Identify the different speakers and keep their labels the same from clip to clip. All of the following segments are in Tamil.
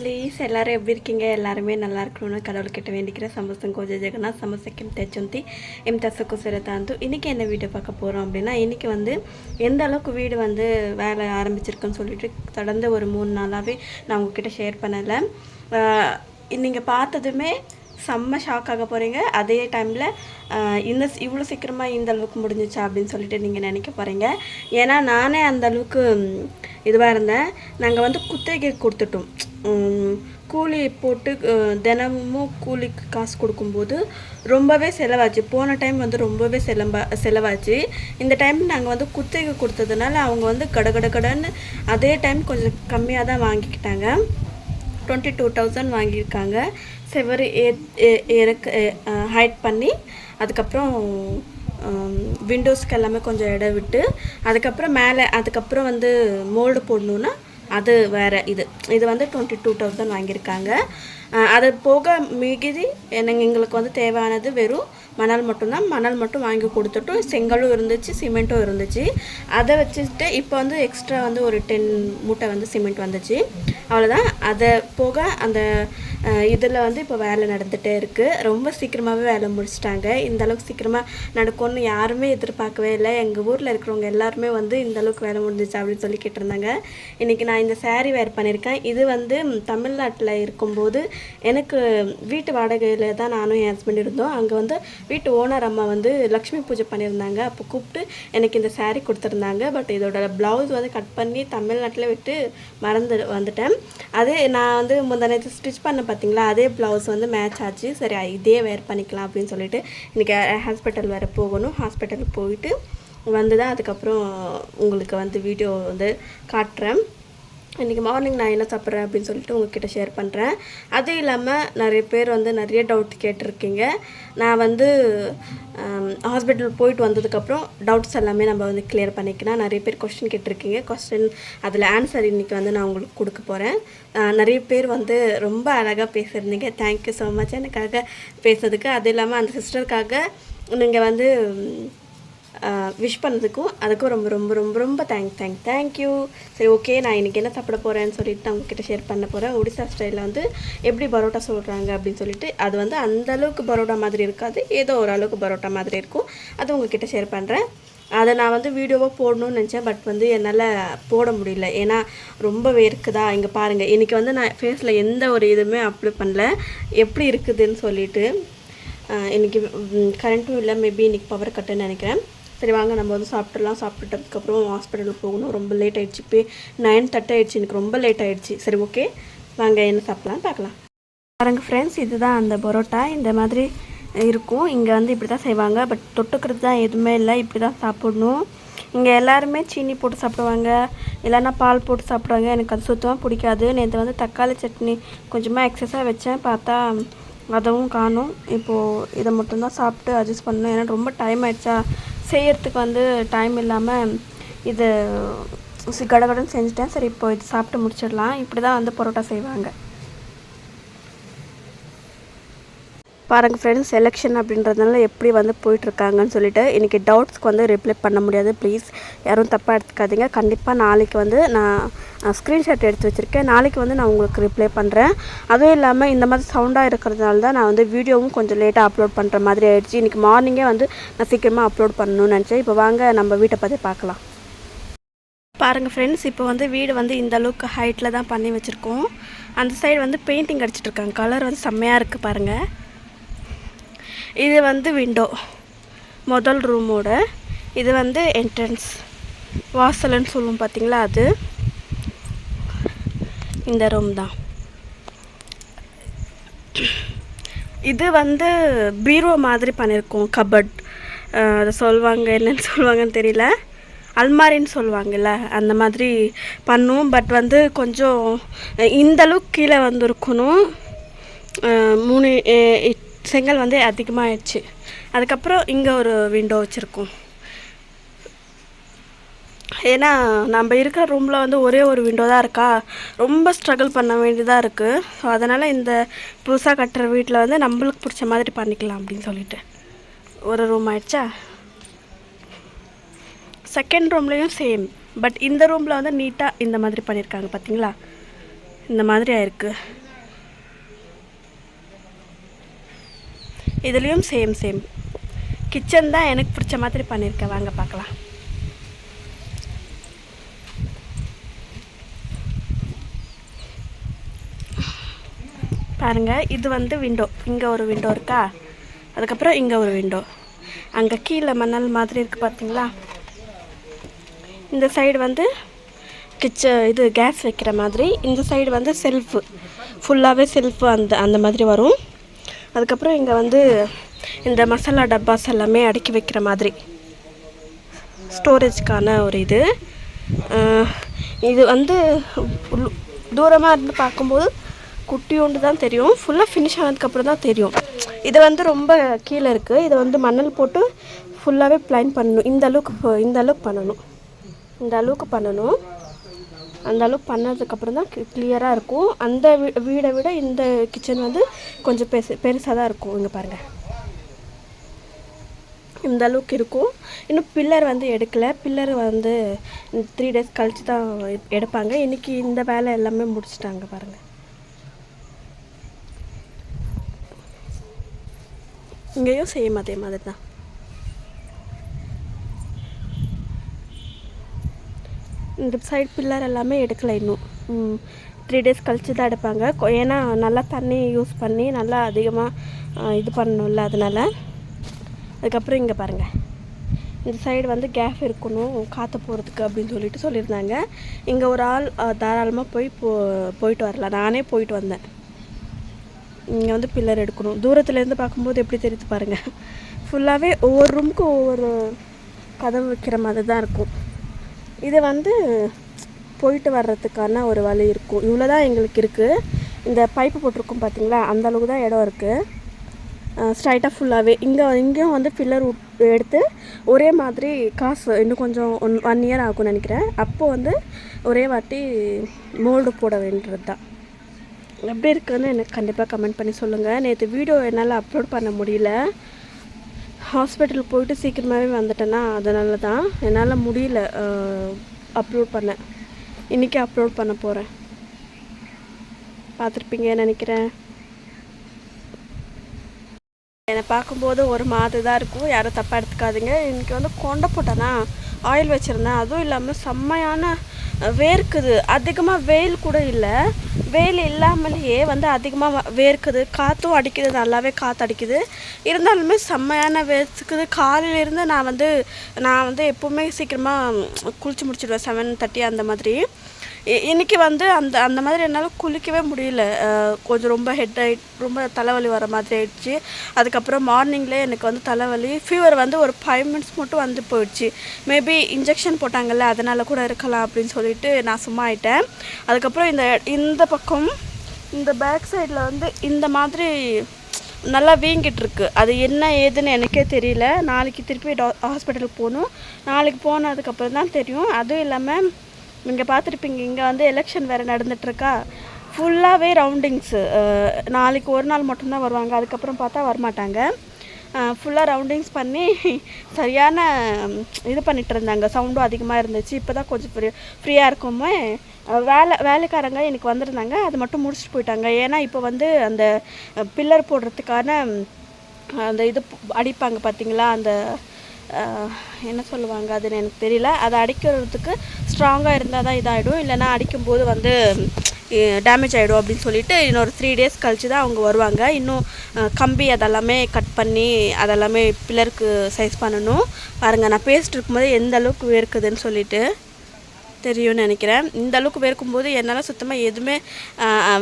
Speaker 1: ஃபேமிலிஸ் எல்லோரும் எப்படி இருக்கீங்க? எல்லாருமே நல்லா இருக்கணும்னு கடவுள்கிட்ட வேண்டிக்கிற சமஸ்தம் கோஜ ஜெகநாத் சமஸ்தக்கம் தெச்சொந்தி எம் தசக்கு சிறத்தாந்து இன்றைக்கி என்ன வீடியோ பார்க்க போகிறோம் அப்படின்னா இன்றைக்கி வந்து எந்த அளவுக்கு வீடு வந்து வேலை ஆரம்பிச்சிருக்குன்னு சொல்லிட்டு தொடர்ந்து ஒரு மூணு நாளாகவே நான் உங்ககிட்ட ஷேர் பண்ணலை. நீங்கள் பார்த்ததுமே செம்ம ஷாக் ஆக போகிறீங்க அதே டைமில் இந்த இவ்வளோ சீக்கிரமாக இந்த அளவுக்கு முடிஞ்சிச்சா அப்படின்னு சொல்லிட்டு நீங்கள் நினைக்க போகிறீங்க ஏன்னா நானே அந்த அளவுக்கு இதுவாக இருந்தேன். நாங்கள் வந்து குத்தகை கொடுத்துட்டோம். கூலி போட்டு தினமும் கூலிக்கு காசு கொடுக்கும்போது ரொம்பவே செலவாச்சு. போன டைம் வந்து ரொம்பவே செலம்பா செலவாச்சு. இந்த டைம் நாங்கள் வந்து குத்தகை கொடுத்ததுனால அவங்க வந்து கடகட கடன்னு அதே டைம் கொஞ்சம் கம்மியாக தான் வாங்கிக்கிட்டாங்க. டுவெண்ட்டி டூ தௌசண்ட் வாங்கியிருக்காங்க. செவரு ஏ ஏ- ஹைட் பண்ணி அதுக்கப்புறம் விண்டோஸ்க்கு எல்லாமே கொஞ்சம் இடம் விட்டு அதுக்கப்புறம் மேலே அதுக்கப்புறம் வந்து மோல்டு போடணுன்னா அது வேறு இது. இது வந்து டுவெண்ட்டி டூ தௌசண்ட் வாங்கியிருக்காங்க அது போக மிகுதி எனக்கு எங்களுக்கு வந்து தேவையானது வெறும் மணல் மட்டும்தான். மணல் மட்டும் வாங்கி கொடுத்துட்டும். செங்கலும் இருந்துச்சு சிமெண்ட்டும் இருந்துச்சு. அதை வச்சுட்டு இப்போ வந்து எக்ஸ்ட்ரா வந்து ஒரு டென் மூட்டை வந்து சிமெண்ட் வந்துச்சு. அவ்வளோதான் அதை போக அந்த இதில் வந்து இப்போ வேலை நடந்துகிட்டே இருக்குது ரொம்ப சீக்கிரமாகவே வேலை முடிச்சிட்டாங்க. இந்த அளவுக்கு சீக்கிரமாக நடக்கும்னு யாருமே எதிர்பார்க்கவே இல்லை. எங்கள் ஊரில் இருக்கிறவங்க எல்லாருமே வந்து இந்த அளவுக்கு வேலை முடிஞ்சிச்சு அப்படின்னு சொல்லி கேட்டிருந்தாங்க. இன்றைக்கி நான் இந்த சேரீ வேர் பண்ணியிருக்கேன். இது வந்து தமிழ்நாட்டில் இருக்கும்போது எனக்கு வீட்டு வாடகையில் தான் நானும் என் ஹஸ்பண்ட் இருந்தோம். அங்கே வந்து வீட்டு ஓனர் அம்மா வந்து லக்ஷ்மி பூஜை பண்ணியிருந்தாங்க. அப்போ கூப்பிட்டு எனக்கு இந்த சேரீ கொடுத்துருந்தாங்க. பட் இதோட ப்ளவுஸ் வந்து கட் பண்ணி தமிழ்நாட்டில் விட்டு மறந்து வந்துட்டேன். அது நான் வந்து முந்தானத்து ஸ்டிச் பண்ண பார்த்தீங்களா? அதே ப்ளவுஸ் வந்து மேட்ச் ஆச்சு. சரி இதே வேர் பண்ணிக்கலாம் அப்படின்னு சொல்லிட்டு இன்றைக்கி ஹாஸ்பிட்டல் வேறு போகணும். ஹாஸ்பிட்டலுக்கு போயிட்டு வந்து தான் அதுக்கப்புறம் உங்களுக்கு வந்து வீடியோ வந்து காட்டுறேன். இன்றைக்கி மார்னிங் நான் என்ன சாப்பிட்றேன் அப்படின்னு சொல்லிட்டு உங்ககிட்ட ஷேர் பண்ணுறேன் அதுவும் இல்லாமல் நிறைய பேர் வந்து நிறைய டவுட் கேட்டிருக்கீங்க. நான் வந்து ஹாஸ்பிட்டல் போயிட்டு வந்ததுக்கப்புறம் டவுட்ஸ் எல்லாமே நம்ம வந்து கிளியர் பண்ணிக்கலாம் நிறைய பேர் கொஸ்டின் கேட்டிருக்கீங்க. கொஸ்டின் அதில் ஆன்சர் இன்றைக்கி வந்து நான் உங்களுக்கு கொடுக்க போகிறேன் நிறைய பேர் வந்து ரொம்ப அழகாக பேசியிருந்தீங்க. தேங்க்யூ ஸோ மச் எனக்காக பேசுறதுக்கு அது இல்லாமல் அந்த சிஸ்டருக்காக நீங்கள் வந்து விஷ் பண்ணதுக்கும் அதுக்கும் ரொம்ப ரொம்ப ரொம்ப ரொம்ப தேங்க் தேங்க் தேங்க்யூ சரி ஓகே நான் இன்றைக்கி என்ன சாப்பிட போகிறேன்னு சொல்லிட்டு நான் உங்ககிட்ட ஷேர் பண்ண போகிறேன் ஒடிசா ஸ்டைலில் வந்து எப்படி பரோட்டா சொல்கிறாங்க அப்படின்னு சொல்லிட்டு அது வந்து அந்த அளவுக்கு பரோட்டா மாதிரி இருக்காது. ஏதோ ஓரளவுக்கு பரோட்டா மாதிரி இருக்கும். அது உங்ககிட்ட ஷேர் பண்ணுறேன் அதை நான் வந்து வீடியோவாக போடணும்னு நினச்சேன் பட் வந்து என்னால் போட முடியல. ஏன்னா ரொம்ப வேர்க்குதா? இங்கே பாருங்கள் இன்றைக்கி வந்து நான் ஃபேஸில் எந்த ஒரு இதுவுமே அப்ளை பண்ணல. எப்படி இருக்குதுன்னு சொல்லிட்டு இன்றைக்கி கரண்ட்டும் இல்லை மேபி இன்றைக்கி பவர் கட்டுன்னு நினைக்கிறேன். சரி வாங்க நம்ம வந்து சாப்பிட்டுலாம் சாப்பிட்டதுக்கப்புறம் ஹாஸ்பிட்டலுக்கு போகணும். ரொம்ப லேட் ஆயிடுச்சு. இப்போ நைன் தேர்ட்டி ஆயிடுச்சு. எனக்கு ரொம்ப லேட் ஆயிடுச்சு. சரி ஓகே வாங்க என்ன சாப்பிட்லாம் பார்க்கலாம். பாருங்கள் ஃப்ரெண்ட்ஸ் இதுதான் அந்த பரோட்டா. இந்த மாதிரி இருக்கும். இங்கே வந்து இப்படி தான் செய்வாங்க. பட் தொட்டுக்கிறது தான் எதுவுமே இல்லை. இப்படி தான் சாப்பிடணும். இங்கே எல்லாருமே சீனி போட்டு சாப்பிடுவாங்க. இல்லைன்னா பால் போட்டு சாப்பிடுவாங்க. எனக்கு அது சுத்தமாக பிடிக்காது. நேற்று வந்து தக்காளி சட்னி கொஞ்சமாக எக்ஸஸாக வச்சேன். பார்த்தா அதுவும் காணும். இப்போது இதை மட்டும்தான் சாப்பிட்டு அட்ஜஸ்ட் பண்ணணும். ஏன்னா ரொம்ப டைம் ஆயிடுச்சா? செய்யறதுக்கு வந்து டைம் இல்லாமல் இது கடகடன்னு செஞ்சுட்டேன். சரி இப்போ இது சாப்பிட்டு முடிச்சிடலாம். இப்படி தான் வந்து பரோட்டா செய்வாங்க. பாருங்கள் ஃப்ரெண்ட்ஸ் செலெக்ஷன் அப்படின்றதுனால எப்படி வந்து போயிட்டுருக்காங்கன்னு சொல்லிட்டு இன்றைக்கி டவுட்ஸ்க்கு வந்து ரிப்ளை பண்ண முடியாது. ப்ளீஸ் யாரும் தப்பாக எடுத்துக்காதீங்க. கண்டிப்பாக நாளைக்கு வந்து நான் ஸ்க்ரீன்ஷாட் எடுத்து வச்சுருக்கேன். நாளைக்கு வந்து நான் உங்களுக்கு ரிப்ளை பண்ணுறேன் அதுவும் இல்லாமல் இந்த மாதிரி சவுண்டாக இருக்கிறதுனால தான் நான் வந்து வீடியோவும் கொஞ்சம் லேட்டாக அப்லோட் பண்ணுற மாதிரி ஆகிடுச்சு இன்றைக்கி மார்னிங்கே வந்து நான் சீக்கிரமாக அப்லோட் பண்ணணும்னு நினச்சேன். இப்போ வாங்க நம்ம வீட்டை பற்றி பார்க்கலாம். பாருங்கள் ஃப்ரெண்ட்ஸ் இப்போ வந்து வீடு வந்து இந்த அளவுக்கு ஹைட்டில் தான் பண்ணி வச்சுருக்கோம். அந்த சைடு வந்து பெயிண்டிங் அடிச்சிட்ருக்காங்க கலர் வந்து செம்மையாக இருக்குது பாருங்கள் இது வந்து விண்டோ முதல் ரூமோட இது வந்து என்ட்ரன்ஸ் வாசல்னு சொல்லுவோம் பார்த்தீங்களா அது? இந்த ரூம் தான். இது வந்து பீரோ மாதிரி பண்ணியிருக்கோம் கபட் அதை சொல்லுவாங்க என்னன்னு சொல்லுவாங்கன்னு தெரியல. அல்மாரின்னு சொல்லுவாங்கல்ல அந்த மாதிரி பண்ணுவோம். பட் வந்து கொஞ்சம் இந்த அளவுக்கு கீழே வந்து இருக்கணும் மூணு செங்கல் வந்து அதிகமாகிடுச்சு அதுக்கப்புறம் இங்கே ஒரு விண்டோ வச்சுருக்கோம். ஏன்னா நம்ம இருக்கிற ரூமில் வந்து ஒரே ஒரு விண்டோ தான் இருக்கா? ரொம்ப ஸ்ட்ரகிள் பண்ண வேண்டியதாக இருக்குது ஸோ அதனால் இந்த புதுசாக கட்டுற வீட்டில் வந்து நம்மளுக்கு பிடிச்ச மாதிரி பண்ணிக்கலாம் அப்படின்னு சொல்லிட்டு. ஒரு ரூம் ஆயிடுச்சா? செகண்ட் ரூம்லேயும் சேம் பட் இந்த ரூமில் வந்து நீட்டாக இந்த மாதிரி பண்ணியிருக்காங்க பார்த்தீங்களா இந்த மாதிரி ஆயிருக்கு. இதுலேயும் சேம் சேம் கிச்சன் தான் எனக்கு பிடிச்ச மாதிரி பண்ணியிருக்கேன் வாங்க பார்க்கலாம். பாருங்கள் இது வந்து விண்டோ இங்கே ஒரு விண்டோ இருக்கா? அதுக்கப்புறம் இங்கே ஒரு விண்டோ அங்கே கீழே மணல் மாதிரி இருக்குது பார்த்தீங்களா? இந்த சைடு வந்து கிச்ச இது கேஸ் வைக்கிற மாதிரி. இந்த சைடு வந்து செல்ஃபு ஃபுல்லாகவே செல்ஃபு அந்த அந்த மாதிரி வரும். அதுக்கப்புறம் இங்கே வந்து இந்த மசாலா டப்பாஸ் எல்லாமே அடுக்கி வைக்கிற மாதிரி. ஸ்டோரேஜ்க்கான ஒரு இது. இது வந்து தூரமாக இருந்து பார்க்கும்போது குட்டியோண்டு தான் தெரியும். ஃபுல்லாக ஃபினிஷ் ஆனதுக்கப்புறம் தான் தெரியும். இது வந்து ரொம்ப கீழே இருக்குது இதை வந்து மணல் போட்டு ஃபுல்லாகவே ப்ளைன் பண்ணணும். இந்த அளவுக்கு இந்த அளவுக்கு பண்ணணும். இந்த அளவுக்கு பண்ணணும். அந்த அளவுக்கு பண்ணதுக்கப்புறம் தான் கிளியராக இருக்கும். அந்த வீ- வீடை விட இந்த கிச்சன் வந்து கொஞ்சம் பெருசு பெருசாக தான் இருக்கும். இங்கே பாருங்கள் இந்த அளவுக்கு இருக்கும். இன்னும் பில்லர் வந்து எடுக்கல. பில்லர் வந்து த்ரீ டேஸ் கழித்து தான் எடுப்பாங்க. இன்னைக்கு இந்த வேலை எல்லாமே முடிச்சிட்டாங்க பாருங்கள் இங்கேயும் சேம் அதே மாதிரி தான். இந்த சைடு பில்லர் எல்லாமே எடுக்கலை இன்னும். த்ரீ டேஸ் கழிச்சு தான் எடுப்பாங்க. ஏன்னா நல்லா தண்ணி யூஸ் பண்ணி நல்லா அதிகமாக இது பண்ணணும்ல அதனால். அதுக்கப்புறம் இங்கே பாருங்கள் இந்த சைடு வந்து கேப் இருக்கணும் காற்று போகிறதுக்கு அப்படின்னு சொல்லிட்டு சொல்லியிருந்தாங்க. இங்கே ஒரு ஆள் தாராளமாக போய் போ போயிட்டு வரலாம். நானே போயிட்டு வந்தேன். இங்கே வந்து பில்லர் எடுக்கணும். தூரத்துலேருந்து பார்க்கும்போது எப்படி தெரியுது பாருங்கள் ஃபுல்லாகவே ஒவ்வொரு ரூமுக்கும் ஒவ்வொரு கதவு வைக்கிற மாதிரி தான் இருக்கும். இது வந்து போயிட்டு வர்றதுக்கான ஒரு வழி இருக்கும். இவ்வளோ தான் எங்களுக்கு இருக்குது இந்த பைப்பு போட்டிருக்கோம் பார்த்தீங்களா அந்தளவுக்கு தான் இடம் இருக்குது ஸ்ட்ரைட்டாக ஃபுல்லாகவே இங்கே இங்கேயும் வந்து ஃபில்லர் எடுத்து ஒரே மாதிரி காசு இன்னும் கொஞ்சம் ஒன் ஒன் இயர் ஆகும்னு நினைக்கிறேன். அப்போது வந்து ஒரே வாட்டி மோல்டு போட வேண்டியது தான். எப்படி இருக்குதுன்னு எனக்கு கண்டிப்பாக கமெண்ட் பண்ணி சொல்லுங்கள் நேற்று வீடியோ என்னால் அப்லோட் பண்ண முடியல. ஹாஸ்பிட்டல் போயிட்டு சீக்கிரமாகவே வந்துட்டேன்னா அதனால தான் என்னால் முடியல அப்லோட் பண்ண. இன்றைக்கி அப்லோட் பண்ண போகிறேன் பார்த்துருப்பீங்க நினைக்கிறேன். என்னை பார்க்கும்போது ஒரு மாதிரி தான் இருக்கும். யாரும் தப்பாக எடுத்துக்காதீங்க. இன்றைக்கி வந்து கொண்டை போட்டேனா? ஆயில் வச்சுருந்தேன். அதுவும் இல்லாமல் செம்மையான வேர்க்குது. அதிகமாக வெயில் கூட இல்லை. வெயில் இல்லாமலேயே வந்து அதிகமாக வேர்க்குது. காற்றும் அடிக்குது. நல்லாவே காற்று அடிக்குது. இருந்தாலுமே செம்மையான வேர்க்குது. காலையிலேருந்து நான் வந்து நான் வந்து எப்போவுமே சீக்கிரமாக குளிச்சு முடிச்சிடுவேன். செவன் தேர்ட்டி அந்த மாதிரி. இன்றைக்கி இன்னைக்கு வந்து அந்த அந்த மாதிரி என்னால் குளிக்கவே முடியல. கொஞ்சம் ரொம்ப ஹெட் ஆகி ரொம்ப தலைவலி வர மாதிரி ஆயிடுச்சு. அதுக்கப்புறம் மார்னிங்லேயே எனக்கு வந்து தலைவலி ஃபீவர் வந்து ஒரு ஃபைவ் மினிட்ஸ் மட்டும் வந்து போயிடுச்சு. மேபி இன்ஜெக்ஷன் போட்டாங்கல்ல அதனால் கூட இருக்கலாம் அப்படின்னு சொல்லிட்டு நான் சும்மா ஆயிட்டேன். அதுக்கப்புறம் இந்த இந்த பக்கம் இந்த பேக் சைடில் வந்து இந்த மாதிரி நல்லா வீங்கிட்டு இருக்கு அது என்ன ஏதுன்னு எனக்கே தெரியல. நாளைக்கு திருப்பி டா ஹாஸ்பிட்டலுக்கு போகணும். நாளைக்கு போனதுக்கப்புறம் தான் தெரியும். அதுவும் இல்லாமல் நீங்கள் பார்த்துருப்பீங்க இங்கே வந்து எலெக்ஷன் வேறு நடந்துட்டுருக்கா. ஃபுல்லாகவே ரவுண்டிங்ஸு நாளைக்கு ஒரு நாள் மட்டும்தான் வருவாங்க. அதுக்கப்புறம் பார்த்தா வரமாட்டாங்க. ஃபுல்லாக ரவுண்டிங்ஸ் பண்ணி சரியான இது பண்ணிகிட்டு இருந்தாங்க. சவுண்டும் அதிகமாக இருந்துச்சு. இப்போ தான் கொஞ்சம் ஃப்ரீ ஃப்ரீயாக இருக்குமே. வேலை வேலைக்காரங்க எனக்கு வந்திருந்தாங்க. அது மட்டும் முடிச்சுட்டு போயிட்டாங்க. ஏன்னா இப்போ வந்து அந்த பில்லர் போடுறதுக்கான அந்த இது அடிப்பாங்க பார்த்தீங்களா அந்த என்ன சொல்லுவாங்க அதுன்னு எனக்கு தெரியல. அதை அடிக்கிறதுக்கு ஸ்ட்ராங்காக இருந்தால் தான் இதாகிடும் இல்லைன்னா அடிக்கும்போது வந்து டேமேஜ் ஆகிடும் அப்படின்னு சொல்லிட்டு இன்னொரு த்ரீ டேஸ் கழிச்சு தான் அவங்க வருவாங்க. இன்னும் கம்பி அதெல்லாமே கட் பண்ணி அதெல்லாமே பில்லருக்கு சைஸ் பண்ணணும். பாருங்கள் நான் பேசிட்டு இருக்கும்போது எந்த அளவுக்கு வேர்க்குதுன்னு சொல்லிட்டு தெரியும்னு நினைக்கிறேன். இந்த அளவுக்கு வேர்க்கும்போது என்னால் சுத்தமாக எதுவுமே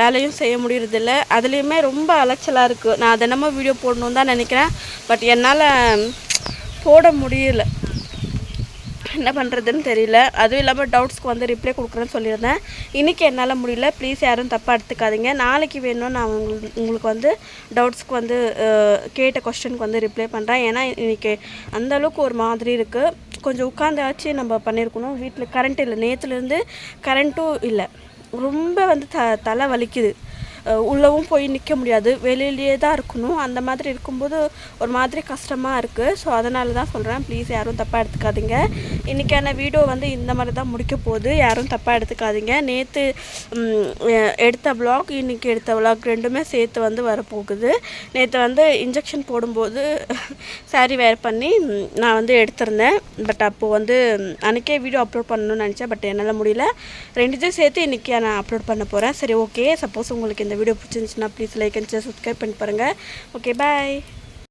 Speaker 1: வேலையும் செய்ய முடியறதில்ல. அதுலேயுமே ரொம்ப அலைச்சலாக இருக்குது நான் தினமும் வீடியோ போடணுன்னு தான் நினைக்கிறேன். பட் என்னால் போட முடியல. என்ன பண்ணுறதுன்னு தெரியல. அதுவும் இல்லாமல் டவுட்ஸ்க்கு வந்து ரிப்ளை கொடுக்குறேன்னு சொல்லியிருந்தேன். இன்றைக்கி என்னால் முடியல. ப்ளீஸ் யாரும் தப்பாக எடுத்துக்காதீங்க. நாளைக்கு வேணும் நான் உங்களுக்கு உங்களுக்கு வந்து டவுட்ஸ்க்கு வந்து கேட்ட கொஸ்டினுக்கு வந்து ரிப்ளை பண்ணுறேன் ஏன்னா இன்றைக்கி அந்த அளவுக்கு ஒரு மாதிரி இருக்குது கொஞ்சம் உட்காந்தாச்சு நம்ம பண்ணியிருக்கணும் வீட்டில் கரண்ட் இல்லை. நேற்றுலேருந்து கரண்ட்டும் இல்லை. ரொம்ப வந்து த தலை வலிக்குது. உள்ளவும் போய் நிற்க முடியாது. வெளியிலேயே தான் இருக்கணும். அந்த மாதிரி இருக்கும்போது ஒரு மாதிரி கஷ்டமாக இருக்குது ஸோ அதனால தான் சொல்கிறேன் ப்ளீஸ் யாரும் தப்பாக எடுத்துக்காதீங்க. இன்றைக்கான வீடியோ வந்து இந்த மாதிரி தான் முடிக்க போகுது. யாரும் தப்பாக எடுத்துக்காதீங்க. நேற்று எடுத்த vlog இன்றைக்கி எடுத்த vlog ரெண்டுமே சேர்த்து வந்து வரப்போகுது. நேற்று வந்து இன்ஜெக்ஷன் போடும்போது saree வேர் பண்ணி நான் வந்து எடுத்திருந்தேன். பட் அப்போது வந்து அன்றைக்கே வீடியோ அப்லோட் பண்ணணும்னு நினச்சேன். பட் என்னால் முடியல. ரெண்டுத்தையும் சேர்த்து இன்றைக்கி நான் அப்லோட் பண்ண போகிறேன் சரி ஓகே சப்போஸ் உங்களுக்கு இந்த இந்த வீடியோ பிடிச்சிருந்துச்சுன்னா ப்ளீஸ் லைக் அண்ட் சப்ஸ்கிரைப் பண்ணி பாருங்கள் ஓகே பாய்